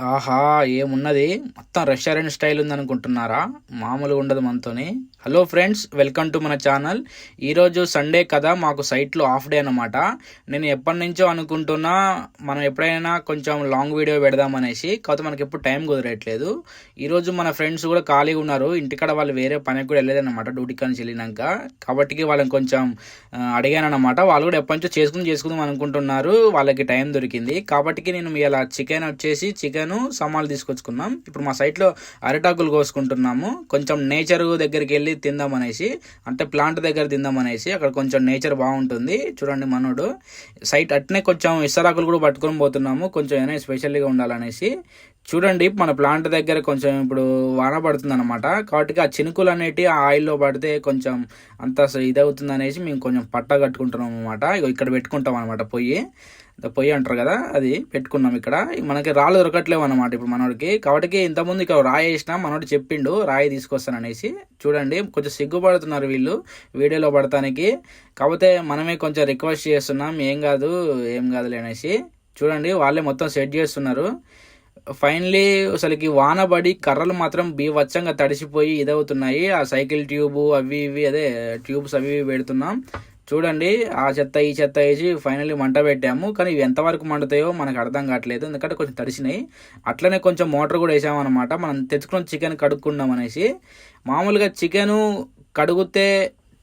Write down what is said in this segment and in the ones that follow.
ఆహా ఏమున్నది? మొత్తం రెస్టారెంట్ స్టైల్ ఉందనుకుంటున్నారా? మామూలుగా ఉండదు మనతోని. హలో ఫ్రెండ్స్ వెల్కమ్ టు మన ఛానల్ ఈరోజు సండే కదా మాకు సైట్లో ఆఫ్ డే అనమాట నేను ఎప్పటి నుంచో అనుకుంటున్నా మనం ఎప్పుడైనా కొంచెం లాంగ్ వీడియో పెడదామనేసి కాకపోతే మనకి ఎప్పుడు టైం కుదరట్లేదు. ఈరోజు మన ఫ్రెండ్స్ కూడా ఖాళీగా ఉన్నారు. ఇంటికాడ వాళ్ళు వేరే పనికి కూడా వెళ్ళలేదన్నమాట డ్యూటీ నుంచి వెళ్ళినాక. కాబట్టి వాళ్ళని కొంచెం అడిగాను అనమాట వాళ్ళు కూడా ఎప్పటి నుంచో చేసుకుని చేసుకుందాం అనుకుంటున్నారు. వాళ్ళకి టైం దొరికింది. కాబట్టి నేను మీ అలా చికెన్ వచ్చేసి చికెను సమాలు తీసుకొచ్చుకున్నాం. ఇప్పుడు మా సైట్లో అరిటాకులు కోసుకుంటున్నాము. కొంచెం నేచర్ దగ్గరికి వెళ్ళి తిందామనేసి అంటే ప్లాంట్ దగ్గర తిందామనేసి అక్కడ కొంచెం నేచర్ బాగుంటుంది. చూడండి మనోడు. సైట్ అట్నే కొంచెం ఇసరాకులు కూడా పట్టుకొని పోతున్నాము. కొంచెం ఏమైనా స్పెషల్గా ఉండాలనేసి. చూడండి మన ప్లాంట్ దగ్గర కొంచెం ఇప్పుడు వాన పడుతుంది అనమాట కాబట్టి ఆ చినుకులు అనేటి ఆ ఆయిల్లో పడితే కొంచెం అంత ఇదవుతుంది అనేసి మేము కొంచెం పట్ట కట్టుకుంటున్నాం అనమాట ఇక్కడ పెట్టుకుంటాం అనమాట పొయ్యి. పొయ్యి అంటారు కదా అది పెట్టుకున్నాం ఇక్కడ. మనకి రాళ్ళు దొరకట్లేవు అనమాట ఇప్పుడు మనోడికి. కాబట్టి ఇంతకుముందు ఇక్కడ రాయి వేసిన మనోడు చెప్పిండు రాయి తీసుకొస్తాననేసి చూడండి కొంచెం సిగ్గుపడుతున్నారు వీళ్ళు వీడియోలో పడటానికి కాకపోతే మనమే కొంచెం రిక్వెస్ట్ చేస్తున్నాం ఏం కాదు ఏం కాదులే అనేసి. చూడండి వాళ్ళే మొత్తం సెట్ చేస్తున్నారు. ఫైనలీ అసలుకి వాన పడి కర్రలు మాత్రం బీవచ్చంగా తడిసిపోయి ఇదవుతున్నాయి. ఆ సైకిల్ ట్యూబు అవి ఇవి అదే ట్యూబ్స్ అవి ఇవి పెడుతున్నాం. చూడండి ఆ చెత్త ఈ చెత్త వేసి ఫైనల్లీ మంట పెట్టాము. కానీ ఇవి ఎంతవరకు మండుతాయో మనకు అర్థం కావట్లేదు. ఎందుకంటే కొంచెం తడిసినాయి. అట్లనే కొంచెం మోటార్ కూడా వేసామన్నమాట. మనం తెచ్చుకున్న చికెన్ కడుక్కుందాం అనేసి. మామూలుగా చికెను కడుగుతే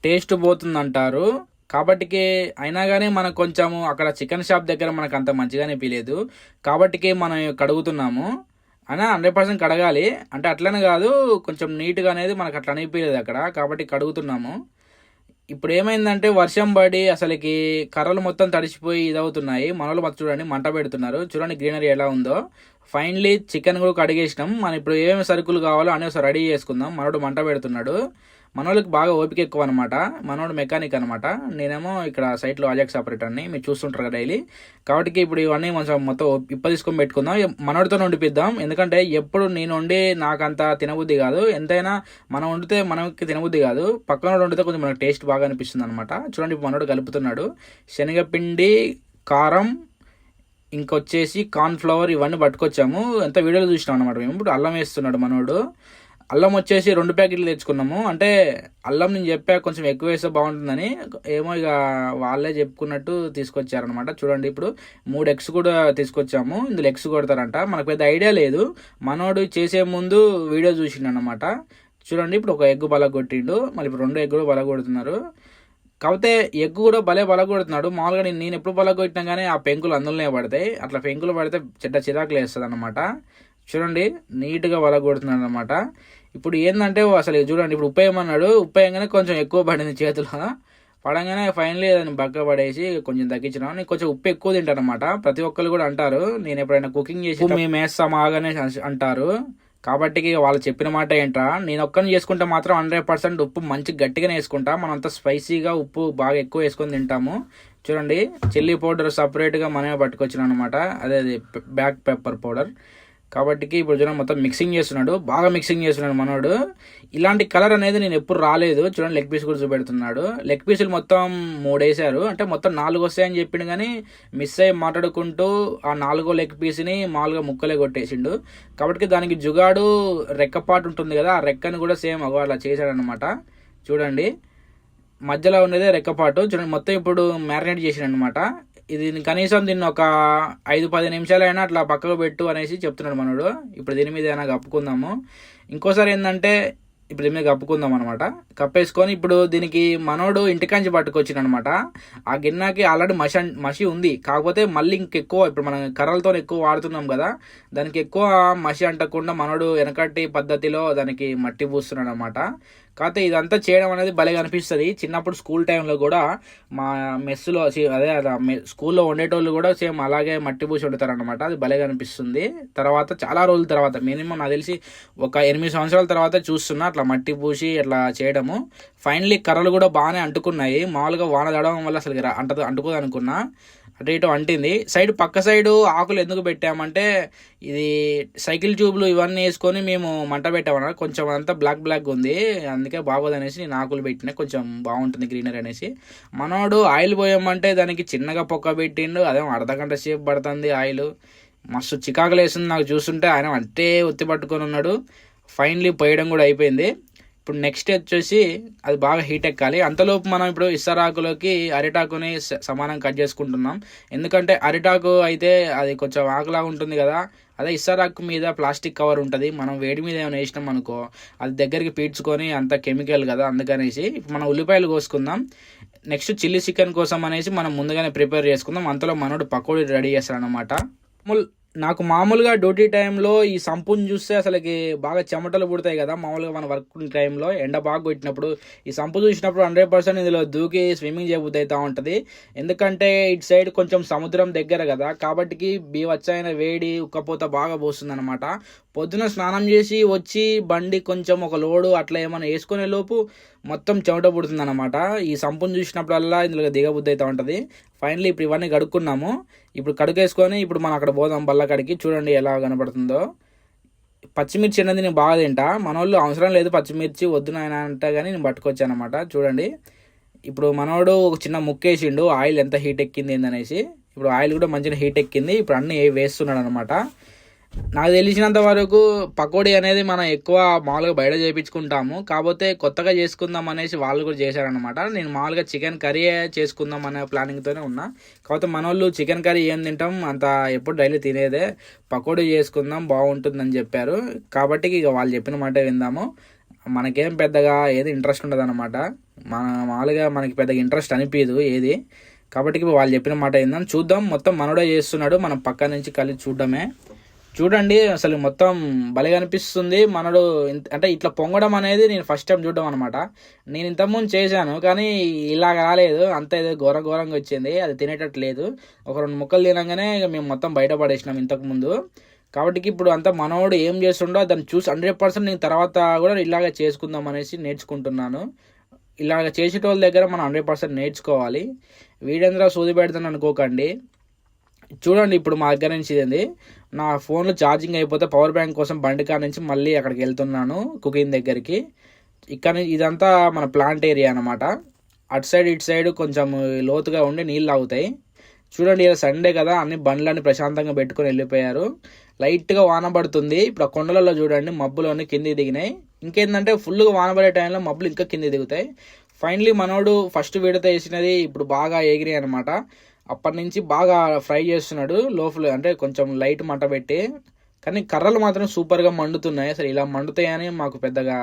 టేస్ట్ పోతుంది అంటారు కాబట్టికి అయినా కానీ మనకు కొంచెము అక్కడ చికెన్ షాప్ దగ్గర మనకు అంత మంచిగా అనిపించలేదు కాబట్టికి మనం కడుగుతున్నాము. అయినా హండ్రెడ్ పర్సెంట్ కడగాలి. అంటే అట్లనే కాదు కొంచెం నీట్గా అనేది మనకు అట్లా అనిపించలేదు అక్కడ. కాబట్టి కడుగుతున్నాము. ఇప్పుడు ఏమైందంటే వర్షం పడి అసలుకి కర్రలు మొత్తం తడిచిపోయి ఇదవుతున్నాయి. మనలో మొత్తం చూడండి మంట పెడుతున్నారు. చూడండి గ్రీనరీ ఎలా ఉందో. ఫైనలీ చికెన్ కూడా కడిగేసినాం. మనం ఇప్పుడు ఏమేమి సరుకులు కావాలో అనే రెడీ చేసుకుందాం. మనోడు మంట పెడుతున్నాడు. మనోళ్ళకి బాగా ఓపిక ఎక్కువ అనమాట మనోడు మెకానిక్ అనమాట నేనేమో ఇక్కడ సైట్లో అజాక్స్ ఆపరేటర్ని మీరు చూస్తుంటారు కదా డైలీ కాబట్టి ఇప్పుడు ఇవన్నీ కొంచెం మొత్తం ఇప్ప తీసుకొని పెట్టుకుందాం. మనోడితో వండిపిద్దాం ఎందుకంటే ఎప్పుడు నేను వండి నాకంత తినబుద్ధి కాదు. ఎంతైనా మనం వండితే మనకి తినబుద్ధి కాదు. పక్కన వండితే కొంచెం మనకు టేస్ట్ బాగా అనిపిస్తుంది అనమాట చూడండి ఇప్పుడు మనోడు కలుపుతున్నాడు. శనగపిండి కారం ఇంకొచ్చేసి కార్న్ ఫ్లవర్ ఇవన్నీ పట్టుకొచ్చాము. ఎంత వీడియోలో చూసినాం అనమాట మేము. ఇప్పుడు అల్లం వేస్తున్నాడు మనోడు. అల్లం వచ్చేసి రెండు ప్యాకెట్లు తెచ్చుకున్నాము. అంటే అల్లం నేను చెప్పా కొంచెం ఎక్కువ వేస్తే బాగుంటుందని. ఏమో ఇక వాళ్ళే చెప్పుకున్నట్టు తీసుకొచ్చారనమాట చూడండి ఇప్పుడు మూడు ఎగ్స్ కూడా తీసుకొచ్చాము. ఇందులో ఎగ్స్ కొడతారంట. మనకు పెద్ద ఐడియా లేదు. మనోడు చేసే ముందు వీడియో చూసిండు అనమాట చూడండి ఇప్పుడు ఒక ఎగ్ బల కొట్టిండు. మళ్ళీ ఇప్పుడు రెండు ఎగ్ కూడా బల కొడుతున్నారు. కాకపోతే ఎగ్ కూడా భలే కొడుతున్నాడు. మామూలుగా నేను నేను ఎప్పుడు కొట్టినా కానీ ఆ పెంకులు అందులోనే పడతాయి. అట్లా పెంకులు పడితే చెడ్డ చిరాకులు వేస్తుంది అనమాట చూడండి నీట్గా కొడుతున్నాడు అనమాట ఇప్పుడు ఏంటంటే అసలు చూడండి ఇప్పుడు ఉప్పేయమన్నాడు ఉప్పేయంగానే కొంచెం ఎక్కువ పడింది చేతిలో. పడంగానే ఫైనలీ దాన్ని బక్క పడేసి కొంచెం తగ్గించినాం. నేను కొంచెం ఉప్పు ఎక్కువ తింటాను అనమాట ప్రతి ఒక్కరు కూడా అంటారు నేను ఎప్పుడైనా కుకింగ్ చేసి మేము వేస్తాం ఆగానే అంటారు. కాబట్టి వాళ్ళు చెప్పిన మాట ఏంట్రా? నేను ఒక్కరిని చేసుకుంటే మాత్రం హండ్రెడ్ పర్సెంట్ ఉప్పు మంచి గట్టిగానే వేసుకుంటా. మనం అంతా స్పైసీగా ఉప్పు బాగా ఎక్కువ వేసుకొని తింటాము. చూడండి చిల్లీ పౌడర్ సపరేట్గా మనమే పట్టుకొచ్చినాం అనమాట అదే బ్యాక్ పెప్పర్ పౌడర్ కాబట్టి ఇప్పుడు చూడండి మొత్తం మిక్సింగ్ చేస్తున్నాడు. బాగా మిక్సింగ్ చేస్తున్నాడు మనోడు. ఇలాంటి కలర్ అనేది నేను ఎప్పుడు రాలేదు. చూడండి లెగ్ పీస్ కూడా చూపెడుతున్నాడు. లెగ్ పీసులు మొత్తం మూడేసారు అంటే మొత్తం నాలుగు వస్తాయని చెప్పిండు కానీ మిస్ అయ్యి మాట్లాడుకుంటూ ఆ నాలుగో లెగ్ పీస్ని మామూలుగా ముక్కలే కొట్టేసిండు. కాబట్టి దానికి జుగాడు రెక్కపాటు ఉంటుంది కదా ఆ రెక్కను కూడా సేమ్ అగో అలా చేశాడనమాట చూడండి. మధ్యలో ఉండేదే రెక్కపాటు చూడండి మొత్తం ఇప్పుడు మ్యారినేట్ చేసాడు అనమాట ఇది కనీసం దీన్ని ఒక ఐదు పది నిమిషాలైనా అట్లా పక్కకు పెట్టు అనేసి చెప్తున్నాడు మనోడు. ఇప్పుడు దీని మీద ఏమైనా కప్పుకుందాము. ఇంకోసారి ఏంటంటే ఇప్పుడు దీని మీద కప్పుకుందాం అనమాట కప్పేసుకొని ఇప్పుడు దీనికి మనోడు ఇంటికాంచి పట్టుకొచ్చిన అనమాట ఆ గిన్నెకి ఆల్రెడీ మసి మసి ఉంది. కాకపోతే మళ్ళీ ఇంకెక్కువ ఇప్పుడు మనం కర్రలతో ఎక్కువ వాడుతున్నాం కదా దానికి ఎక్కువ మసి అంటకుండా మనోడు వెనకటి పద్ధతిలో దానికి మట్టి పూస్తున్నాడు అనమాట కాకపోతే ఇదంతా చేయడం అనేది భలేగా అనిపిస్తుంది. చిన్నప్పుడు స్కూల్ టైంలో కూడా మా మెస్సులో అదే స్కూల్లో వండేటోళ్ళు కూడా సేమ్ అలాగే మట్టి పూసి వండుతారనమాట అది భలేగా అనిపిస్తుంది. తర్వాత చాలా రోజుల తర్వాత మినిమం నాకు తెలిసి ఒక ఎనిమిది సంవత్సరాల తర్వాత చూస్తున్నా అట్లా మట్టి పూసి అట్లా చేయడము. ఫైనలీ కర్రలు కూడా బాగానే అంటుకున్నాయి. మామూలుగా వాన తడవడం వల్ల అసలు అంటదు అంటుకోదు అనుకున్నా అటు ఇటు అంటింది. సైడ్ పక్క సైడు ఆకులు ఎందుకు పెట్టామంటే ఇది సైకిల్ ట్యూబ్లు ఇవన్నీ వేసుకొని మేము మంట పెట్టామన్నా కొంచెం అంతా బ్లాక్ బ్లాక్ ఉంది. అందుకే బాగోదు అనేసి నేను ఆకులు పెట్టిన కొంచెం బాగుంటుంది గ్రీనరీ అనేసి. మనోడు ఆయిల్ పోయామంటే దానికి చిన్నగా పొక్క పెట్టిండు. అదే అర్ధ గంట సేపు పడుతుంది ఆయిల్. మస్తు చికాకులు వేస్తుంది నాకు చూస్తుంటే. ఆయన అంతే ఒత్తి పట్టుకొని ఉన్నాడు. ఫైనలీ పోయడం కూడా అయిపోయింది. ఇప్పుడు నెక్స్ట్ వచ్చేసి అది బాగా హీట్ ఎక్కాలి. అంతలోపు మనం ఇప్పుడు ఇసరాకులోకి అరిటాకుని స- సమానం కట్ చేసుకుంటున్నాం. ఎందుకంటే అరిటాకు అయితే అది కొంచెం ఆకులా ఉంటుంది కదా. అదే ఇసరాకు మీద ప్లాస్టిక్ కవర్ ఉంటుంది. మనం వేడి మీద ఏమైనా వేసినాం అనుకో అది దగ్గరికి పీడ్చుకొని అంత కెమికల్ కదా అందుకనేసి ఇప్పుడు మనం ఉల్లిపాయలు కోసుకుందాం. నెక్స్ట్ చిల్లీ చికెన్ కోసం అనేసి మనం ముందుగానే ప్రిపేర్ చేసుకుందాం. అంతలో మనోడు పకోడీ రెడీ చేస్తారనమాట ముల్ నాకు మామూలుగా డ్యూటీ టైంలో ఈ సంపుని చూస్తే అసలుకి బాగా చెమటలు పుడతాయి కదా. మామూలుగా మన వర్క్ టైంలో ఎండ బాగా కొట్టినప్పుడు ఈ సంపు చూసినప్పుడు హండ్రెడ్ పర్సెంట్ ఇందులో దూకి స్విమ్మింగ్ చేయబుద్ధి అవుతూ ఉంటుంది. ఎందుకంటే ఇటు సైడ్ కొంచెం సముద్రం దగ్గర కదా. కాబట్టికి బీవచ్చైన వేడి ఉక్కపోత బాగా పోస్తుంది అనమాట పొద్దున స్నానం చేసి వచ్చి బండి కొంచెం ఒక లోడు అట్లా ఏమైనా వేసుకునే లోపు మొత్తం చెమట పుడుతుంది అనమాట ఈ సంపును చూసినప్పుడల్లా ఇందులో దిగబుద్ధి అవుతూ ఉంటుంది. ఫైనలీ ఇప్పుడు ఇవన్నీ కడుక్కున్నాము. ఇప్పుడు కడుకేసుకొని ఇప్పుడు మనం అక్కడ పోదాం బల్లకాడికి చూడండి ఎలా కనబడుతుందో పచ్చిమిర్చి అనేది నేను బాగా తింటా. మనోళ్ళు అవసరం లేదు పచ్చిమిర్చి వద్దు నాయన అంటే కానీ నేను పట్టుకొచ్చాను అనమాట చూడండి. ఇప్పుడు మనోడు ఒక చిన్న ముక్కేసిండు ఆయిల్ ఎంత హీట్ ఎక్కింది ఏందనేసి. ఇప్పుడు ఆయిల్ కూడా మంచిగా హీట్ ఎక్కింది. ఇప్పుడు అన్నీ వేస్తున్నాడు అనమాట నాకు తెలిసినంత వరకు పకోడీ అనేది మనం ఎక్కువ మామూలుగా బయట చేయించుకుంటాము కాకపోతే కొత్తగా చేసుకుందాం అనేసి వాళ్ళు కూడా చేశారనమాట నేను మామూలుగా చికెన్ కర్రీ చేసుకుందాం అనే ప్లానింగ్తోనే ఉన్నా. కాకపోతే మన వాళ్ళు చికెన్ కర్రీ ఏం తింటాం అంత ఎప్పుడు డైలీ తినేదే. పకోడీ చేసుకుందాం బాగుంటుందని చెప్పారు. కాబట్టి ఇక వాళ్ళు చెప్పిన మాట విందాము. మనకేం పెద్దగా ఏది ఇంట్రెస్ట్ ఉండదు అనమాట మన మామూలుగా మనకి పెద్దగా ఇంట్రెస్ట్ అనిపించదు ఏది. కాబట్టి వాళ్ళు చెప్పిన మాట ఏందని చూద్దాం. మొత్తం మనోడే చేస్తున్నాడు. మనం పక్క నుంచి కలిసి చూడడమే. చూడండి అసలు మొత్తం భలే అనిపిస్తుంది. మనడు ఇంత- అంటే ఇట్లా పొంగడం అనేది నేను ఫస్ట్ టైం చూడడం అనమాట నేను ఇంతకుముందు చేశాను కానీ ఇలా రాలేదు. అంత ఏదో ఘోర ఘోరంగా వచ్చింది అది తినేటట్టు లేదు. ఒక రెండు ముక్కలు తినగానే ఇక మేము మొత్తం బయట పడేసినాం ఇంతకుముందు కాబట్టి ఇప్పుడు అంతా మనోడు ఏం చేస్తుండో దాన్ని చూసి హండ్రెడ్ పర్సెంట్ నేను తర్వాత కూడా ఇలాగ చేసుకుందాం అనేసి నేర్చుకుంటున్నాను. ఇలాగ చేసేటోళ్ళ దగ్గర మనం హండ్రెడ్ పర్సెంట్ నేర్చుకోవాలి. వీడేంద్ర సూది పెడతాను అనుకోకండి. చూడండి ఇప్పుడు మా దగ్గర నుంచి ఇదేంది. నా ఫోన్లో ఛార్జింగ్ అయిపోతే పవర్ బ్యాంక్ కోసం బండి కాడ నుంచి మళ్ళీ అక్కడికి వెళ్తున్నాను కుకింగ్ దగ్గరికి. ఇక్కడ నుంచి ఇదంతా మన ప్లాంట్ ఏరియా అనమాట అటు సైడ్ ఇటు సైడ్ కొంచెం లోతుగా ఉండి నీళ్ళు అవుతాయి చూడండి ఇలా సండే కదా అన్ని బండ్లన్నీ ప్రశాంతంగా పెట్టుకొని వెళ్ళిపోయారు. లైట్గా వాన పడుతుంది. ఇప్పుడు ఆ కొండలలో చూడండి మబ్బులు అన్నీ కిందికి దిగినాయి. ఇంకేందంటే ఫుల్గా వాన పడే టైంలో మబ్బులు ఇంకా కింది దిగుతాయి. ఫైనలీ మనోడు ఫస్ట్ విడత వేసినది ఇప్పుడు బాగా ఎగిరి అనమాట అప్పటి నుంచి బాగా ఫ్రై చేస్తున్నాడు లోపల అంటే కొంచెం లైట్ మంట పెట్టి. కానీ కర్రలు మాత్రం సూపర్గా మండుతున్నాయి. అసలు ఇలా మండుతాయని మాకు పెద్దగా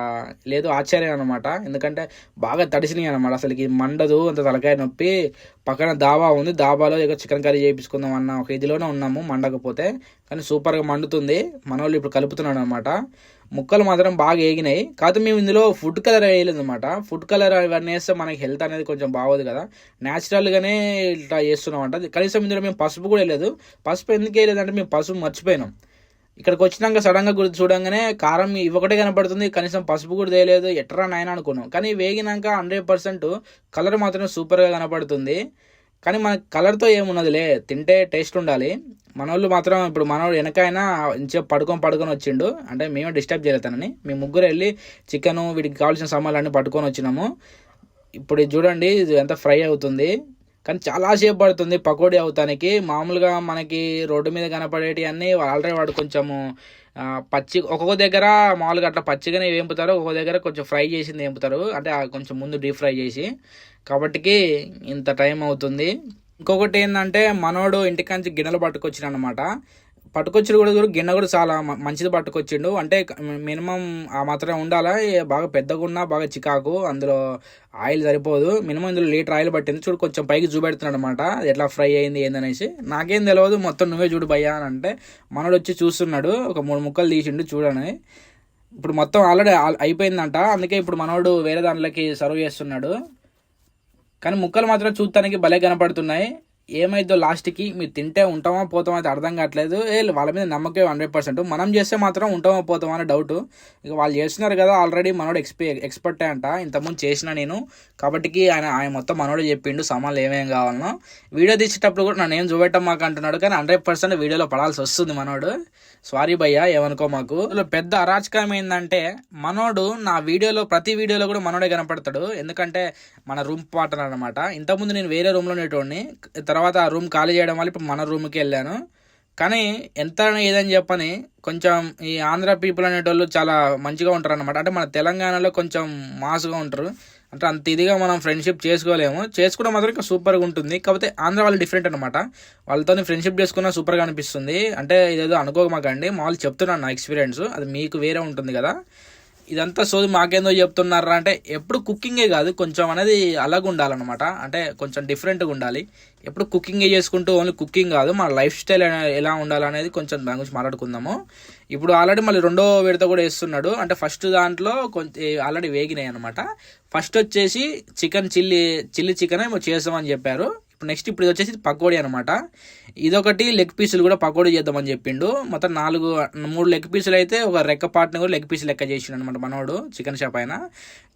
లేదు ఆశ్చర్యం అనమాట ఎందుకంటే బాగా తడిసినాయి అనమాట అసలు ఇది మండదు. అంత తలకాయ నొప్పి. పక్కన దాబా ఉంది. దాబాలో ఏదో చికెన్ కర్రీ చేయించుకుందాం అన్న ఒక ఇదిలోనే ఉన్నాము మండకపోతే. కానీ సూపర్గా మండుతుంది. మనోళ్ళు ఇప్పుడు కలుపుతున్నాడు అనమాట ముక్కలు మాత్రం బాగా ఏగినాయి. కాకపోతే మేము ఇందులో ఫుడ్ కలర్ వేయలేదు అనమాట ఫుడ్ కలర్ ఇవన్నీ వేస్తే మనకి హెల్త్ అనేది కొంచెం బాగోదు కదా. న్యాచురల్గానే ఇట్లా చేస్తున్నాం అంట. కనీసం ఇందులో మేము పసుపు కూడా వేయలేదు. పసుపు ఎందుకు వేయలేదంటే మేము పసుపు మర్చిపోయినాం. ఇక్కడికి వచ్చినాక సడన్గా గుర్తు చూడంగానే కారం ఇవ్వకటే కనపడుతుంది కనీసం పసుపు కూడా తెలియదు ఎట్రా నాయన అనుకున్నాం. కానీ వేగినాక హండ్రెడ్ పర్సెంట్ కలర్ మాత్రం సూపర్గా కనపడుతుంది. కానీ మన కలర్తో ఏమున్నదిలే తింటే టేస్ట్ ఉండాలి. మనోళ్ళు మాత్రం ఇప్పుడు మనోడు వెనకైనా మంచిగా పడుకొని పడుకొని వచ్చిండు. అంటే మేమే డిస్టర్బ్ చేయలేదు మేము ముగ్గురు వెళ్ళి చికెను వీటికి కావాల్సిన సామాన్లు అన్నీ పట్టుకొని వచ్చినాము. ఇప్పుడు ఇది చూడండి ఇది ఎంత ఫ్రై అవుతుంది. కానీ చాలాసేపు పడుతుంది పకోడీ అవుతానికి. మామూలుగా మనకి రోడ్డు మీద కనపడేటి అన్నీ ఆల్రెడీ వాడు కొంచెము పచ్చి ఒక్కొక్క దగ్గర మామూలుగా అట్లా పచ్చిగానే వేంపుతారు ఒక్కొక్క దగ్గర కొంచెం ఫ్రై చేసింది వేంపుతారు. అంటే కొంచెం ముందు డీప్ ఫ్రై చేసి కాబట్టికి ఇంత టైం అవుతుంది. ఇంకొకటి ఏంటంటే మనోడు ఇంటికాంచి గిన్నెలు పట్టుకొచ్చిన అనమాట పట్టుకొచ్చిన కూడా చూడు గిన్నె కూడా చాలా మంచిది పట్టుకొచ్చిండు. అంటే మినిమం ఆ మాత్రమే ఉండాలా? బాగా పెద్దగా ఉన్నా బాగా చికాకు అందులో ఆయిల్ సరిపోదు. మినిమం ఇందులో లీటర్ ఆయిల్ పట్టింది. చూడు కొంచెం పైకి చూపెడుతున్నాడు అనమాట ఎట్లా ఫ్రై అయింది ఏందనేసి. నాకేం తెలియదు మొత్తం నువ్వే చూడు భయ్యా అని అంటే మనోడు వచ్చి చూస్తున్నాడు. ఒక మూడు ముక్కలు తీసిండు చూడని. ఇప్పుడు మొత్తం ఆల్రెడీ అయిపోయిందంట. అందుకే ఇప్పుడు మనోడు వేరే దాంట్లోకి సర్వ్ చేస్తున్నాడు. కానీ ముక్కలు మాత్రం చూడటానికి భలే కనపడుతున్నాయి. ఏమైందో లాస్ట్కి మీరు తింటే ఉంటామా పోతామా అయితే అర్థం కావట్లేదు. వాళ్ళ మీద నమ్మకం హండ్రెడ్ పర్సెంట్. మనం చేస్తే మాత్రం ఉంటామా పోతామా అనే డౌట్ ఇక వాళ్ళు చేస్తున్నారు కదా ఆల్రెడీ మనోడు ఎక్స్పీ ఎక్స్పర్ట్ అంట. ఇంతకుముందు చేసిన నేను. కాబట్టికి ఆయన ఆయన మొత్తం మనోడు చెప్పిండు. సామాన్లు ఏమేమి కావాలనో. వీడియో తీసేటప్పుడు కూడా నన్ను నేను చూపెట్టం మాకు అంటున్నాడు కానీ హండ్రెడ్ పర్సెంట్ వీడియోలో పడాల్సి వస్తుంది మనోడు. సారీ భయ్యా ఏమనుకో మాకు. పెద్ద అరాచకం ఏంటంటే మనోడు నా వీడియోలో ప్రతి వీడియోలో కూడా మనోడే కనపడతాడు. ఎందుకంటే మన రూమ్ పార్ట్నర్ అనమాట ఇంతకుముందు నేను వేరే రూమ్లో ఉండేటోడిని. తర్వాత ఆ రూమ్ ఖాళీ చేయడం వల్ల ఇప్పుడు మన రూమ్కి వెళ్ళాను. కానీ ఎంత ఏదని చెప్పని కొంచెం ఈ ఆంధ్ర పీపుల్ అనేటోళ్ళు చాలా మంచిగా ఉంటారు అనమాట అంటే మన తెలంగాణలో కొంచెం మాస్గా ఉంటారు. అంటే అంత ఇదిగా మనం ఫ్రెండ్షిప్ చేసుకోలేము. చేసుకోవడం మాత్రం ఇంకా సూపర్గా ఉంటుంది. కాకపోతే ఆంధ్ర వాళ్ళు డిఫరెంట్ అనమాట వాళ్ళతో ఫ్రెండ్షిప్ చేసుకున్న సూపర్గా అనిపిస్తుంది. అంటే ఇదేదో అనుకోకమాకండి మామూలు చెప్తున్నాను నా ఎక్స్పీరియన్స్ అది మీకు వేరే ఉంటుంది కదా. ఇదంతా సోది మాకేందో చెప్తున్నారా అంటే ఎప్పుడు కుకింగే కాదు కొంచెం అనేది అలాగ ఉండాలన్నమాట. అంటే కొంచెం డిఫరెంట్గా ఉండాలి. ఎప్పుడు కుకింగే చేసుకుంటూ ఓన్లీ కుకింగ్ కాదు మన లైఫ్ స్టైల్ ఎలా ఉండాలనేది కొంచెం దాని గురించి మాట్లాడుకుందాము. ఇప్పుడు ఆల్రెడీ మళ్ళీ రెండో విడత కూడా వేస్తున్నాడు. అంటే ఫస్ట్ దాంట్లో కొంచెం ఆల్రెడీ వేగినాయి అనమాట ఫస్ట్ వచ్చేసి చికెన్ చిల్లీ చిల్లీ చికెన్ ఏమో చేస్తామని చెప్పారు. ఇప్పుడు నెక్స్ట్ ఇప్పుడు ఇది వచ్చేసి పకోడీ అనమాట ఇదొకటి లెగ్ పీసులు కూడా పకోడీ చేద్దామని చెప్పిండు. మొత్తం నాలుగు మూడు లెగ్ పీసులు అయితే ఒక రెక్క పార్ట్ని కూడా లెగ్ పీస్ లెక్క చేసిండు అనమాట మనోడు చికెన్ షాప్ అయినా.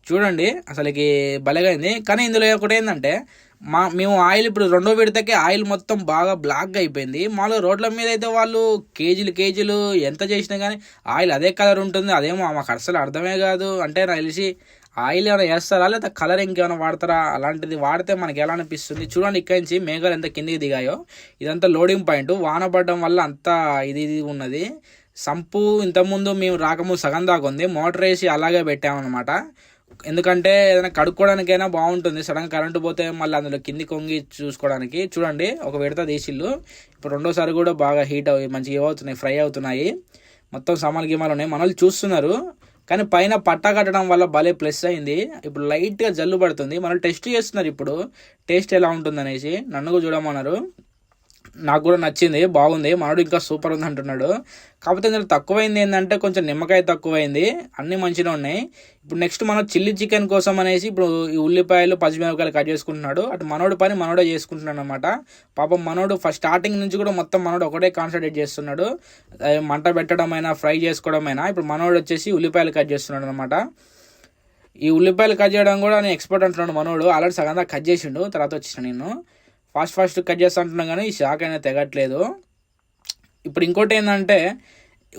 చూడండి అసలుకి భలేగా అయింది కానీ ఇందులో ఒకటి ఏంటంటే మా మేము ఆయిల్ ఇప్పుడు రెండో విడతకే ఆయిల్ మొత్తం బాగా బ్లాక్గా అయిపోయింది. మాలో రోడ్ల మీద అయితే వాళ్ళు కేజీలు కేజీలు ఎంత చేసినా కానీ ఆయిల్ అదే కలర్ ఉంటుంది. అదేమో మాకు అసలు అర్థమే కాదు. అంటే నాకు తెలిసి ఆయిల్ ఏమైనా వేస్తారా? లేదా కలర్ ఇంకేమైనా వాడతారా? అలాంటిది వాడితే మనకి ఎలా అనిపిస్తుంది? చూడండి ఇక్కడి నుంచి మేఘాలు ఎంత కిందికి దిగాయో ఇదంతా లోడింగ్ పాయింట్ వాన పడడం వల్ల అంతా ఇది ఇది ఉన్నది. సంపు ఇంతకుముందు మేము రాకముందు సగం దాకా ఉంది. మోటార్ వేసి అలాగే పెట్టామన్నమాట. ఎందుకంటే ఏదైనా కడుక్కోవడానికైనా బాగుంటుంది. సడన్ కరెంటు పోతే మళ్ళీ అందులో కింది కొంగి చూసుకోవడానికి. చూడండి ఒక విడత తీసిల్లు ఇప్పుడు రెండోసారి కూడా బాగా హీట్ అవి మంచిగా అవుతున్నాయి ఫ్రై అవుతున్నాయి. మొత్తం సమాన్ గిమాలు ఉన్నాయి. మనల్ని చూస్తున్నారు. కానీ పైన పట్టా కట్టడం వల్ల భలే ప్లస్ అయింది. ఇప్పుడు లైట్గా జల్లు పడుతుంది. మనం టెస్ట్ చేస్తున్నారు ఇప్పుడు. టేస్ట్ ఎలా ఉంటుంది అనేసి నన్ను చూడమన్నారు. నాకు కూడా నచ్చింది బాగుంది. మనడు ఇంకా సూపర్ ఉంది అంటున్నాడు. కాకపోతే ఇందులో తక్కువైంది ఏంటంటే కొంచెం నిమ్మకాయ తక్కువైంది. అన్ని మంచిగా ఉన్నాయి. ఇప్పుడు నెక్స్ట్ మనం చిల్లీ చికెన్ కోసం అనేసి ఇప్పుడు ఈ ఉల్లిపాయలు పచ్చిమిరపకాయలు కట్ చేసుకుంటున్నాడు. అటు మనోడు పని మనోడే చేసుకుంటున్నాడు అనమాట పాపం మనోడు ఫస్ట్ స్టార్టింగ్ నుంచి కూడా మొత్తం మనోడు ఒకటే కాన్సన్ట్రేట్ చేస్తున్నాడు. మంట పెట్టడం అయినా ఫ్రై చేసుకోవడం అయినా ఇప్పుడు మనోడు వచ్చేసి ఉల్లిపాయలు కట్ చేస్తున్నాడు అనమాట ఈ ఉల్లిపాయలు కట్ చేయడం కూడా నేను ఎక్స్పర్ట్ అంటున్నాడు మనోడు. ఆల్రెడీ సగంతా కట్ చేసిండు. తర్వాత వచ్చిన నేను. ఫాస్ట్ ఫాస్ట్ కట్ చేస్తా అంటున్నాం కానీ ఈ షాక్ అయినా తెగట్లేదు. ఇప్పుడు ఇంకోటి ఏంటంటే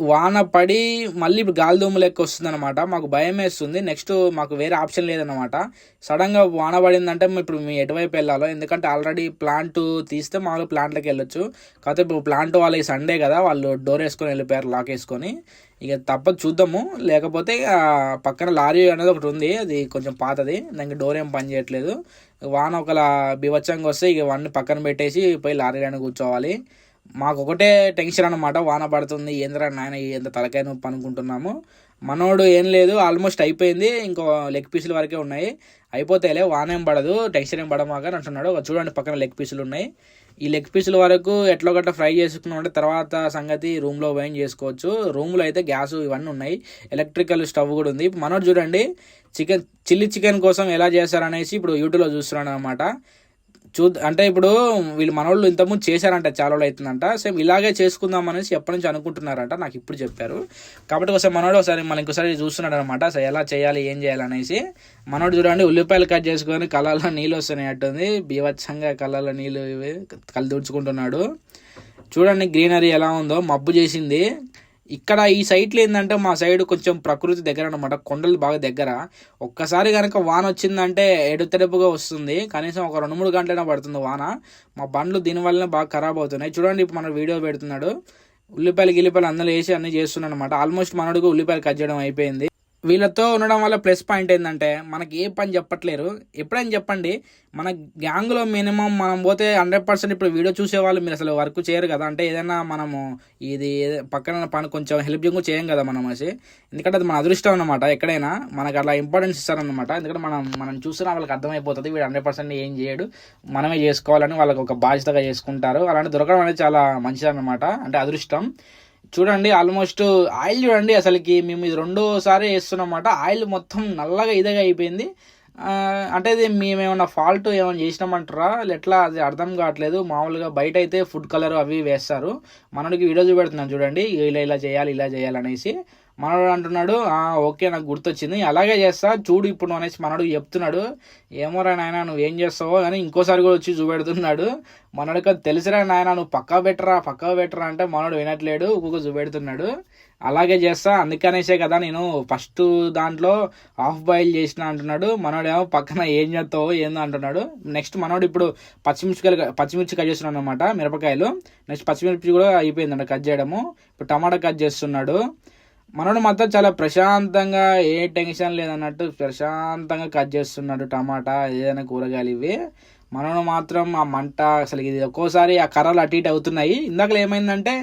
వాన పడి మళ్ళీ ఇప్పుడు గాలిదుమ్ము లెక్క వస్తుందన్నమాట. మాకు భయం వేస్తుంది. నెక్స్ట్ మాకు వేరే ఆప్షన్ లేదన్నమాట. సడన్గా వాన పడిందంటే ఇప్పుడు మీ ఎటువైపు వెళ్ళాలో ఎందుకంటే ఆల్రెడీ ప్లాంట్ తీస్తే మామూలు ప్లాంట్లోకి వెళ్ళొచ్చు. కాకపోతే ఇప్పుడు ప్లాంట్ వాళ్ళకి సండే కదా వాళ్ళు డోర్ వేసుకొని వెళ్ళిపోయారు లాక్ వేసుకొని. ఇక తప్పదు చూద్దాము. లేకపోతే పక్కన లారీ అనేది ఒకటి ఉంది అది కొంచెం పాతది. దానికి డోర్ ఏం పని చేయట్లేదు. వాన ఒకలా బివచ్చంగా వస్తే ఇక వాడిని పక్కన పెట్టేసి పోయి లారీలోనే కూర్చోవాలి. మాకు ఒకటే టెన్షన్ అనమాట వాన పడుతుంది ఏంద్రా నాయన ఎంత తలకాయ నొప్పి అనుకుంటున్నాము. మనోడు ఏం లేదు ఆల్మోస్ట్ అయిపోయింది ఇంకో లెగ్ పీసులు వరకే ఉన్నాయి. అయిపోతేలే వాన ఏం పడదు టెన్షన్ ఏం పడమాక అంటున్నాడు. చూడండి పక్కన లెగ్ పీసులు ఉన్నాయి. ఈ లెగ్ పీసుల వరకు ఎట్లా గట్ట ఫ్రై చేసుకున్నామంటే తర్వాత సంగతి రూమ్లో వైన్ చేసుకోవచ్చు. రూమ్లో అయితే గ్యాస్ ఇవన్నీ ఉన్నాయి. ఎలక్ట్రికల్ స్టవ్ కూడా ఉంది. మనోడు చూడండి చికెన్ చిల్లీ చికెన్ కోసం ఎలా చేస్తారనేసి ఇప్పుడు యూట్యూబ్లో చూస్తున్నాను అనమాట చూ అంటే ఇప్పుడు వీళ్ళు మనోళ్ళు ఇంతకుముందు చేశారంట చాలా రోజులు అవుతుందంట సేమ్ ఇలాగే చేసుకుందాం అనేసి ఎప్పటి నుంచి అనుకుంటున్నారంట నాకు ఇప్పుడు చెప్పారు. కాబట్టి ఒకసారి మనోడు ఒకసారి మళ్ళీ ఇంకోసారి చూస్తున్నాడు అనమాట అసలు ఎలా చేయాలి ఏం చేయాలి అనేసి. మనోడు చూడండి ఉల్లిపాయలు కట్ చేసుకొని కళ్ళల్లో నీళ్ళు వస్తున్నాయి అట్టుంది బీవత్సంగా కళ్ళల్లో నీళ్ళు కళ్ళు తుడుచుకుంటున్నాడు. చూడండి గ్రీనరీ ఎలా ఉందో మబ్బు చేసింది. ఇక్కడ ఈ సైట్లో ఏంటంటే మా సైడ్ కొంచెం ప్రకృతి దగ్గర అనమాట కొండలు బాగా దగ్గర. ఒక్కసారి కనుక వాన వచ్చిందంటే ఎడుతెడుపుగా వస్తుంది. కనీసం ఒక రెండు మూడు గంటలైనా పడుతుంది వాన. మా బండ్లు దీనివల్లనే బాగా ఖరాబ్ అవుతున్నాయి. చూడండి ఇప్పుడు మన వీడియో పెడుతున్నాడు. ఉల్లిపాయలు గిల్లిపాయలు అందులో వేసి అన్ని చేస్తున్నాడు అనమాట ఆల్మోస్ట్ మనడుగు ఉల్లిపాయలు కట్ చేయడం అయిపోయింది. వీళ్ళతో ఉండడం వల్ల ప్లస్ పాయింట్ ఏంటంటే మనకి ఏ పని చెప్పట్లేరు. ఎప్పుడైనా చెప్పండి మన గ్యాంగ్లో మినిమం మనం పోతే హండ్రెడ్ పర్సెంట్ ఇప్పుడు వీడియో చూసేవాళ్ళు మీరు అసలు వర్క్ చేయరు కదా. అంటే ఏదైనా మనము ఇది పక్కన పని కొంచెం హెల్ప్ చేయడం చేయం కదా మనం వచ్చి ఎందుకంటే అది మన అదృష్టం అనమాట ఎక్కడైనా మనకు అలా ఇంపార్టెన్స్ ఇస్తారనమాట ఎందుకంటే మనం మనం చూసినా వాళ్ళకి అర్థమైపోతుంది. వీడు హండ్రెడ్ పర్సెంట్ ఏం చేయడు. మనమే చేసుకోవాలని వాళ్ళకి ఒక బాధ్యతగా చేసుకుంటారు. అలాంటి దొరకడం అనేది చాలా మంచిది అనమాట అంటే అదృష్టం. చూడండి ఆల్మోస్ట్ ఆయిల్ చూడండి అసలుకి మేము ఇది రెండోసారి వేస్తున్నామాట ఆయిల్ మొత్తం నల్లగా ఇదిగా అయిపోయింది. అంటే ఇది మేము ఏమైనా ఫాల్ట్ ఏమైనా చేసినామంటారా? ఎట్లా? అది అర్థం కావట్లేదు. మామూలుగా బయట అయితే ఫుడ్ కలర్ అవి వేస్తారు. మనకి వీడియో చూపెడుతున్నాను చూడండి. ఇలా ఇలా చేయాలి ఇలా చేయాలి అనేసి. మనడు అంటున్నాడు ఓకే నాకు గుర్తొచ్చింది. అలాగే చేస్తా చూడు ఇప్పుడు అనేసి మనడు చెప్తున్నాడు. ఏమోరా నాయన నువ్వు ఏం చేస్తావో అని ఇంకోసారి కూడా వచ్చి చూపెడుతున్నాడు. మనడు తెలిసిరా నాయన నువ్వు పక్కా పెట్టరా పక్కా పెట్టరా అంటే మనడు వినట్లేడు ఒక్కొక్క చూపెడుతున్నాడు. అలాగే చేస్తా అందుకనేసే కదా నేను ఫస్ట్ దాంట్లో హాఫ్ బాయిల్ చేసిన అంటున్నాడు. మనోడేమో పక్కన ఏం చేస్తావు ఏందో అంటున్నాడు. నెక్స్ట్ మనోడు ఇప్పుడు పచ్చిమిర్చికాయలు పచ్చిమిర్చి కట్ చేస్తున్నాడు అనమాట మిరపకాయలు. నెక్స్ట్ పచ్చిమిర్చి కూడా అయిపోయిందంట కట్ చేయడము. ఇప్పుడు టమాటా కట్ చేస్తున్నాడు. మనోడు మాత్రం చాలా ప్రశాంతంగా ఏ టెన్షన్ లేదన్నట్టు ప్రశాంతంగా కట్ చేస్తున్నాడు టమాటా ఏదైనా కూరగాయలు ఇవి. మనోడు మాత్రం ఆ మంట అసలు ఇది ఒక్కోసారి ఆ కర్రలు అటు ఇటు అవుతున్నాయి. ఇందాక ఏమైందంటే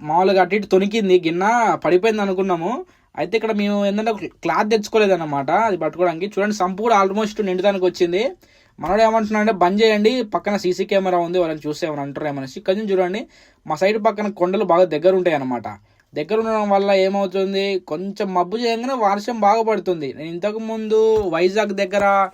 మామూలుగా అటు ఇటు తొనికింది గిన్నె పడిపోయింది అనుకున్నాము. అయితే ఇక్కడ మేము ఏంటంటే క్లాత్ తెచ్చుకోలేదన్నమాట అది పట్టుకోవడానికి. చూడండి సంపు కూడా ఆల్మోస్ట్ నిండుదానికి వచ్చింది. మనోడు ఏమంటున్నాడంటే బంద్ చేయండి పక్కన సీసీ కెమెరా ఉంది వాళ్ళని చూస్తే ఏమైనా అంటారు ఏమనేసి కొంచెం చూడండి మా సైడ్ పక్కన కొండలు బాగా దగ్గర ఉంటాయి అన్నమాట దగ్గర ఉండడం వల్ల ఏమవుతుంది? కొంచెం మబ్బు చేయగానే వర్షం బాగా పడుతుంది. నేను ఇంతకు ముందు వైజాగ్ దగ్గర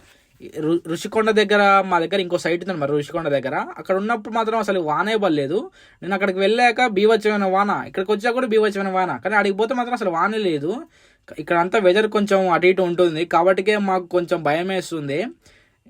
రు- ఋషికొండ దగ్గర మా దగ్గర ఇంకో సైట్ ఉంది మరి ఋషికొండ దగ్గర. అక్కడ ఉన్నప్పుడు మాత్రం అసలు వానే పడలేదు. నేను అక్కడికి వెళ్ళాక బీవచ్చమైన వాన. ఇక్కడికి వచ్చాక కూడా బీవచ్చమైన వాన. కానీ అడిగి పోతే మాత్రం అసలు వానే లేదు. ఇక్కడ అంతా వెదర్ కొంచెం అటు ఇటు ఉంటుంది. కాబట్టికే మాకు కొంచెం భయం వేస్తుంది.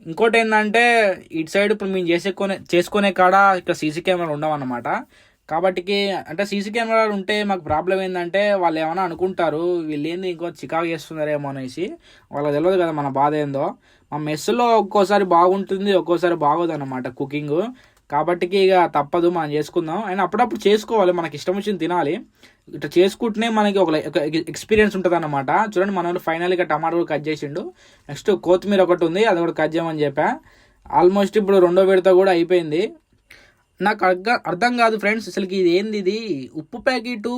ఇంకోటి ఏంటంటే ఇటు సైడ్ ఇప్పుడు మేము చేసుకునే చేసుకునే కాడ ఇక్కడ సీసీ కెమెరాలు ఉండవన్నమాట. కాబట్టికి అంటే సీసీ కెమెరాలు ఉంటే మాకు ప్రాబ్లం ఏంటంటే వాళ్ళు ఏమైనా అనుకుంటారు వీళ్ళు ఏంది ఇంకో చికాకు చేస్తున్నారేమో అనేసి. వాళ్ళకి తెలియదు కదా మన బాధ ఏందో. మా మెస్సులో ఒక్కోసారి బాగుంటుంది ఒక్కోసారి బాగోదు అనమాట కుకింగ్. కాబట్టికి ఇక తప్పదు మనం చేసుకుందాం. అయినా అప్పుడప్పుడు చేసుకోవాలి మనకి ఇష్టం వచ్చింది తినాలి. ఇట్లా చేసుకుంటేనే మనకి ఒక ఎక్స్పీరియన్స్ ఉంటుంది అనమాట చూడండి మన ఫైనల్గా టమాటా కూడా కట్ చేసిండు. నెక్స్ట్ కొత్తిమీర ఒకటి ఉంది అది కూడా కట్ చేయమని చెప్పా. ఆల్మోస్ట్ ఇప్పుడు రెండో విడత కూడా అయిపోయింది. నాకు అర్థం అర్థం కాదు ఫ్రెండ్స్ అసలుకి ఇది ఏంది ఇది? ఉప్పు ప్యాకెట్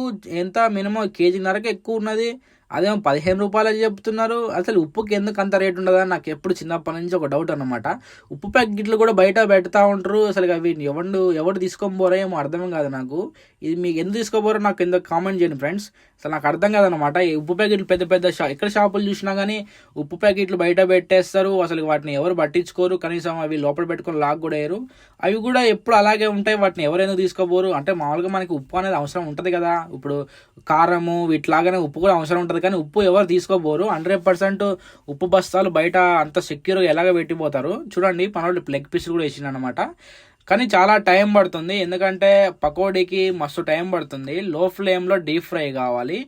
ఎంత మినిమం కేజీన్నరకు ఎక్కువ ఉన్నది? అదేమో పదిహేను రూపాయలు చెప్తున్నారు. అసలు ఉప్పుకి ఎందుకు అంత రేట్ ఉండదని నాకు ఎప్పుడు చిన్నప్పటి నుంచి ఒక డౌట్ అనమాట ఉప్పు ప్యాకెట్లు కూడా బయట పెడతా ఉంటారు. అసలు అవి ఎవరు ఎవరు తీసుకొని పోరో ఏమో అర్థం కాదు నాకు. ఇది మీకు ఎందుకు తీసుకోపోరో నాకు ఎందుకు కామెంట్ చేయండి ఫ్రెండ్స్ అసలు నాకు అర్థం కాదనమాట ఈ ఉప్పు ప్యాకెట్లు పెద్ద పెద్ద షా ఎక్కడ షాపులు చూసినా కానీ ఉప్పు ప్యాకెట్లు బయట పెట్టేస్తారు. అసలు వాటిని ఎవరు పట్టించుకోరు. కనీసం అవి లోపల పెట్టుకొని లాక్ కూడా వేయరు. అవి కూడా ఎప్పుడు అలాగే ఉంటాయి. వాటిని ఎవరు ఎందుకు తీసుకోబోరు అంటే మామూలుగా మనకి ఉప్పు అనేది అవసరం ఉంటుంది కదా. ఇప్పుడు కారము వీటిలాగానే ఉప్పు కూడా అవసరం ఉంటుంది కానీ ఉప్పు ఎవరు తీసుకోబోరు. హండ్రెడ్ పర్సెంట్ ఉప్పు బస్తాలు బయట అంత సెక్యూర్గా ఎలాగ పెట్టిపోతారు? చూడండి పనోళ్ళు లెగ్ పీస్ కూడా వేసిండు అనమాట కానీ చాలా టైం పడుతుంది. ఎందుకంటే పకోడీకి మస్తు టైం పడుతుంది. లో ఫ్లేమ్లో డీప్ ఫ్రై కావాలి.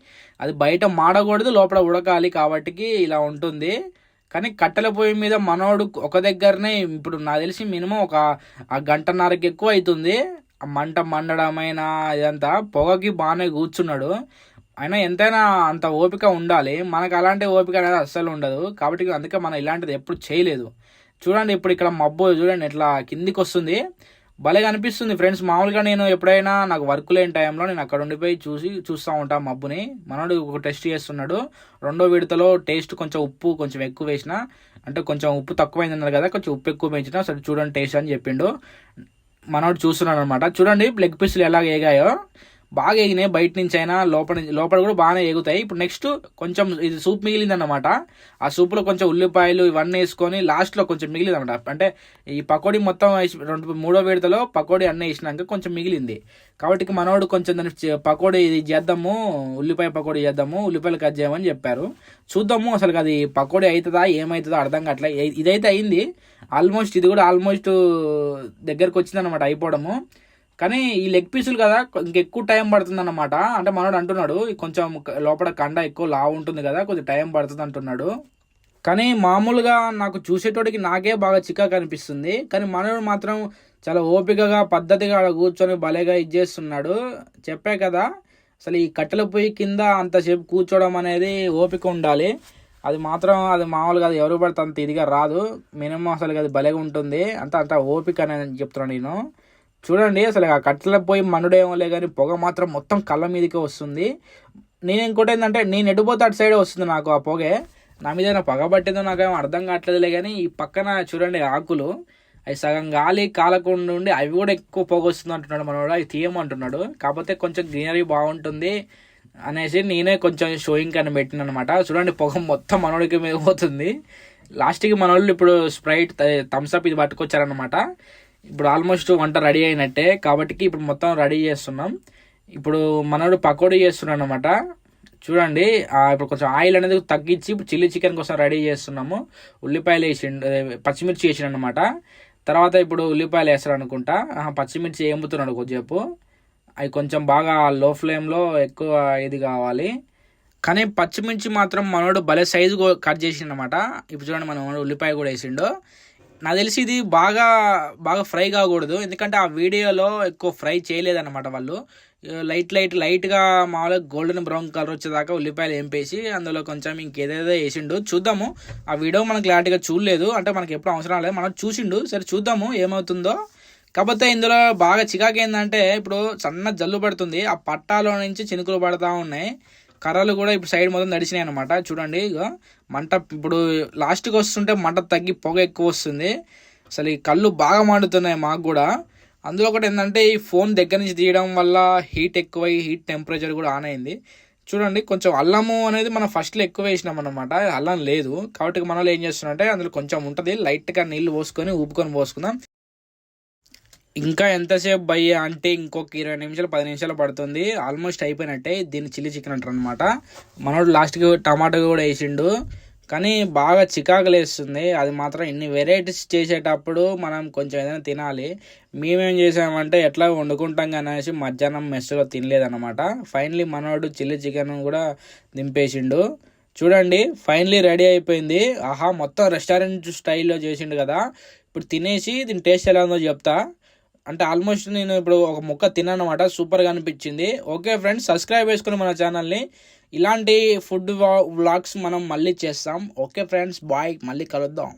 అది బయట మాడకూడదు లోపల ఉడకాలి కాబట్టికి ఇలా ఉంటుంది. కానీ కట్టెల పొయ్యి మీద మనోడు ఒక దగ్గరనే ఇప్పుడు నాకు తెలిసి మినిమం ఒక గంటన్నరకి ఎక్కువ అవుతుంది ఆ మంట మండడమైనా ఇదంతా పొగకి బాగానే కూర్చున్నాడు. అయినా ఎంతైనా అంత ఓపిక ఉండాలి. మనకు అలాంటి ఓపిక అనేది అస్సలు ఉండదు. కాబట్టి అందుకే మనం ఇలాంటిది ఎప్పుడు చేయలేదు. చూడండి ఇప్పుడు ఇక్కడ మబ్బు చూడండి ఎట్లా కిందికి వస్తుంది. భలే అనిపిస్తుంది ఫ్రెండ్స్. మామూలుగా నేను ఎప్పుడైనా నాకు వర్క్ లేని టైంలో నేను అక్కడ ఉండిపోయి చూసి చూస్తూ ఉంటాను మబ్బుని. మనోడు ఒక టెస్ట్ చేస్తున్నాడు. రెండో విడతలో టేస్ట్ కొంచెం ఉప్పు కొంచెం ఎక్కువ వేసిన అంటే కొంచెం ఉప్పు తక్కువైంది అన్నారు కదా కొంచెం ఉప్పు ఎక్కువ పెంచిన సరే చూడండి టేస్ట్ అని చెప్పిండు. మనోడు చూస్తున్నాడు అనమాట చూడండి లెగ్ పీసులు ఎలా వేగాయో. బాగా ఎగినాయి బయట నుంచి అయినా లోపల లోపల కూడా బాగానే ఎగుతాయి ఇప్పుడు నెక్స్ట్ కొంచెం ఇది సూప్ మిగిలింది అనమాట ఆ సూప్లో కొంచెం ఉల్లిపాయలు ఇవన్నీ వేసుకొని లాస్ట్లో కొంచెం మిగిలింది అనమాట అంటే ఈ పకోడీ మొత్తం వేసి రెండు మూడో విడతలో పకోడీ అన్నీ వేసినాక కొంచెం మిగిలింది. కాబట్టి మనవాడు మనోడు కొంచెం దాన్ని పకోడీ ఇది చేద్దాము ఉల్లిపాయ పకోడీ చేద్దాము ఉల్లిపాయలు కట్ చేయమని చెప్పారు. చూద్దాము అసలు అది పకోడీ అవుతుందా ఏమవుతుందో అర్థం కావట్లే. ఇదైతే అయింది. ఆల్మోస్ట్ ఇది కూడా ఆల్మోస్ట్ దగ్గరకు వచ్చిందనమాట అయిపోవడము. కానీ ఈ లెగ్ పీసులు కదా ఇంకెక్కువ టైం పడుతుంది అనమాట అంటే మనోడు అంటున్నాడు కొంచెం లోపల కండ ఎక్కువ లావు ఉంటుంది కదా కొంచెం టైం పడుతుంది అంటున్నాడు కానీ మామూలుగా నాకు చూసేటోడికి నాకే బాగా చికాకు కనిపిస్తుంది కానీ మనోడు మాత్రం చాలా ఓపికగా పద్ధతిగా అక్కడ కూర్చొని భలేగా ఇచ్చేస్తున్నాడు చెప్పే కదా అసలు ఈ కట్టెల పొయ్యి కింద అంతసేపు కూర్చోవడం అనేది ఓపిక ఉండాలి. అది మాత్రం అది మామూలుగా అది ఎవరు పడితే అంత ఇదిగా రాదు. మినిమం అసలు అది భలేగా ఉంటుంది. అంత అంత ఓపిక అని చెప్తున్నాను నేను. చూడండి అసలు ఆ కట్టెల పోయి మనుడేమోలే కానీ పొగ మాత్రం మొత్తం కళ్ళ మీదకే వస్తుంది. నేను ఇంకోటి ఏంటంటే నేను ఎడిపోతే అటు సైడే వస్తుంది నాకు ఆ పొగే. నా మీద ఏమైనా పొగ పట్టిందో నాకేమో అర్థం కావట్లేదులే కానీ ఈ పక్కన చూడండి ఆకులు. అవి సగం గాలి కాలకుండా ఉండి అవి కూడా ఎక్కువ పొగ వస్తుంది అంటున్నాడు మనవాడు అవి తీయమంటున్నాడు. కాకపోతే కొంచెం గ్రీనరీ బాగుంటుంది అనేసి నేనే కొంచెం షోయింగ్ అని పెట్టిన అనమాట చూడండి పొగ మొత్తం మనోడికి మీద పోతుంది. లాస్ట్కి మనోళ్ళు ఇప్పుడు స్ప్రైట్ థమ్స్అప్ ఇది పట్టుకొచ్చారనమాట ఇప్పుడు ఆల్మోస్ట్ వంట రెడీ అయినట్టే. కాబట్టి ఇప్పుడు మొత్తం రెడీ చేస్తున్నాం. ఇప్పుడు మనోడు పకోడీ చేస్తున్నాడు అనమాట చూడండి ఇప్పుడు కొంచెం ఆయిల్ అనేది తగ్గించి ఇప్పుడు చిల్లీ చికెన్ కోసం రెడీ చేస్తున్నాము. ఉల్లిపాయలు వేసిండు పచ్చిమిర్చి వేసిండు అనమాట తర్వాత ఇప్పుడు ఉల్లిపాయలు వేస్తాడు అనుకుంటా ఆహా, పచ్చిమిర్చి ఏముతున్నాడు కొద్దిసేపు. అవి కొంచెం బాగా లో ఫ్లేమ్లో ఎక్కువ ఇది కావాలి. కానీ పచ్చిమిర్చి మాత్రం మనోడు భలే సైజు కట్ చేసిండనమాట ఇప్పుడు చూడండి మన ఉల్లిపాయ కూడా వేసిండు. నాకు తెలిసి ఇది బాగా బాగా ఫ్రై కాకూడదు. ఎందుకంటే ఆ వీడియోలో ఎక్కువ ఫ్రై చేయలేదన్నమాట వాళ్ళు. లైట్ లైట్ లైట్గా మామూలుగా గోల్డెన్ బ్రౌన్ కలర్ వచ్చేదాకా ఉల్లిపాయలు ఏంపేసి అందులో కొంచెం ఇంకేదేదో వేసిండు. చూద్దాము. ఆ వీడియో మనం క్లారిటీగా చూడలేదు. అంటే మనకి ఎప్పుడు అవసరం లేదు. మనం చూసిండు. సరే చూద్దాము ఏమవుతుందో. కాకపోతే ఇందులో బాగా చికాకు ఏంటంటే ఇప్పుడు సన్న జల్లు పడుతుంది. ఆ పట్టాలో నుంచి చినుకులు పడతా ఉన్నాయి. కర్రలు కూడా ఇప్పుడు సైడ్ మొత్తం నడిచినాయి అనమాట చూడండి ఇక మంట ఇప్పుడు లాస్ట్కి వస్తుంటే మంట తగ్గి పొగ ఎక్కువ వస్తుంది. అసలు ఈ కళ్ళు బాగా మండుతున్నాయి మాకు కూడా. అందులో ఒకటి ఏంటంటే ఈ ఫోన్ దగ్గర నుంచి తీయడం వల్ల హీట్ ఎక్కువై హీట్ టెంపరేచర్ కూడా ఆన్ అయింది. చూడండి కొంచెం అల్లము అనేది మనం ఫస్ట్లో ఎక్కువ వేసినాం అనమాట అల్లం లేదు. కాబట్టి మనలో ఏం చేస్తున్నారంటే అందులో కొంచెం ఉంటుంది. లైట్గా నీళ్ళు పోసుకొని ఊపుకొని పోసుకుందాం. ఇంకా ఎంతసేపు భయ్య? అంటే ఇంకొక ఇరవై నిమిషాలు పది నిమిషాలు పడుతుంది. ఆల్మోస్ట్ అయిపోయినట్టే దీన్ని చిల్లీ చికెన్ అంటారు అనమాట మనోడు లాస్ట్కి టమాటో కూడా వేసిండు. కానీ బాగా చికాకులు వేస్తుంది అది మాత్రం ఇన్ని వెరైటీస్ చేసేటప్పుడు మనం కొంచెం ఏదైనా తినాలి. మేమేం చేసామంటే ఎట్లా వండుకుంటాం కానీ అనేసి మధ్యాహ్నం మెస్సులో తినలేదన్నమాట. ఫైనలీ మనోడు చిల్లీ చికెన్ కూడా దింపేసిండు. చూడండి ఫైనలీ రెడీ అయిపోయింది. ఆహా మొత్తం రెస్టారెంట్ స్టైల్లో చేసిండు కదా. ఇప్పుడు తినేసి దీని టేస్ట్ ఎలా ఉందో చెప్తా. అంటే ఆల్మోస్ట్ నేను ఇప్పుడు ఒక ముక్క తిన్నానమాట సూపర్గా అనిపించింది. ఓకే ఫ్రెండ్స్ సబ్స్క్రైబ్ చేసుకుని మన ఛానల్ని ఇలాంటి ఫుడ్ వ్లాగ్స్ మనం మళ్ళీ చేస్తాం. ఓకే ఫ్రెండ్స్ బాయ్ మళ్ళీ కలుద్దాం.